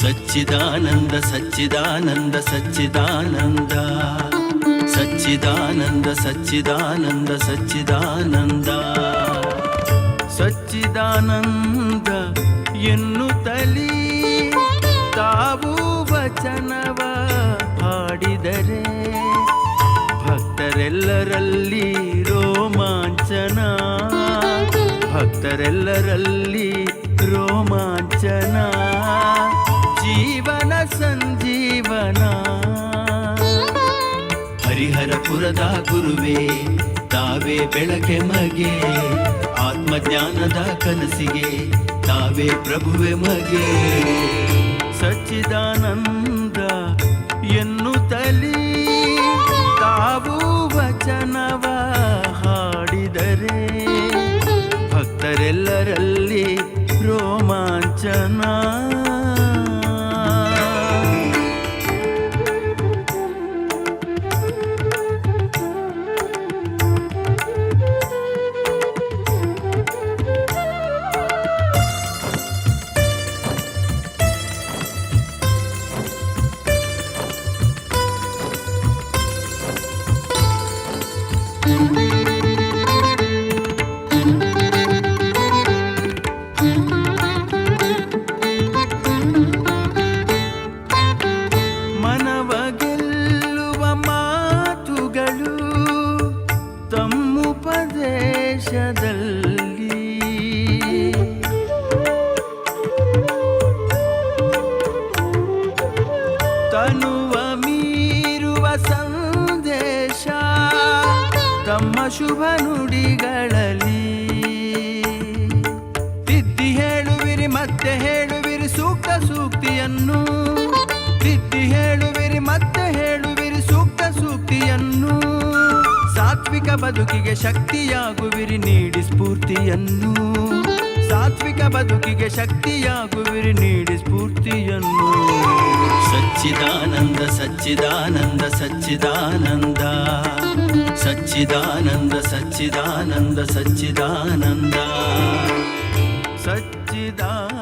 ಸಚ್ಚಿದಾನಂದ ಸಚ್ಚಿದಾನಂದ ಸಚ್ಚಿದಾನಂದ. ಸಚ್ಚಿದಾನಂದ ಸಚ್ಚಿದಾನಂದ ಸಚ್ಚಿದಾನಂದ. ಸಚ್ಚಿದಾನಂದ ಎನ್ನುತ್ತಲೀ ತಾವು ವಚನವ ಹಾಡಿದರೆ ಭಕ್ತರೆಲ್ಲರಲ್ಲಿ ರೋಮಾಂಚನ. ಭಕ್ತರೆಲ್ಲರಲ್ಲಿ ರೋಮಾಂಚನ. ಸಂಜೀವನ ಹರಿಹರಪುರದ ಗುರುವೇ, ತಾವೇ ಬೆಳಕೆ ಮಗೆ, ಆತ್ಮಜ್ಞಾನದ ಕನಸಿಗೆ ತಾವೇ ಪ್ರಭುವೆ ಮಗೆ. ಸಚ್ಚಿದಾನಂದ ಎನ್ನುತ್ತಲೀ ತಾವು ವಚನವ ಹಾಡಿದರೆ, ಭಕ್ತರೆಲ್ಲರಲ್ಲಿ ರೋಮಾಂಚನ ತಮ್ಮುಪದೇಶದಲ್ಲಿ ತನುವ ಮೀರುವ ಸಂದೇಶ ತಮ್ಮ ಶುಭ ನುಡಿಗಳಲ್ಲಿ. ತಿದ್ದಿ ಹೇಳುವಿರಿ, ಮತ್ತೆ ಹೇಳುವಿರಿ, ಸೂಕ್ತ ಸೂಕ್ತಿಯನ್ನು. ತಿದ್ದಿ ಹೇಳುವಿರಿ, ಮತ್ತೆ ಹೇಳುವಿರಿ, ಸೂಕ್ತ ಸೂಕ್ತಿಯನ್ನು. ಸಾತ್ವಿಕ ಬದುಕಿಗೆ ಶಕ್ತಿಯಾಗುವಿರಿ ನೀಡಿ ಸ್ಫೂರ್ತಿಯನ್ನು. ಸಾತ್ವಿಕ ಬದುಕಿಗೆ ಶಕ್ತಿಯಾಗುವಿರಿ ನೀಡಿ ಸ್ಫೂರ್ತಿಯನ್ನು. ಸಚ್ಚಿದಾನಂದ ಸಚ್ಚಿದಾನಂದ ಸಚ್ಚಿದಾನಂದ. ಸಚ್ಚಿದಾನಂದ ಸಚ್ಚಿದಾನಂದ ಸಚ್ಚಿದಾನಂದ. ಸಚ್ಚಿದಾನಂದ.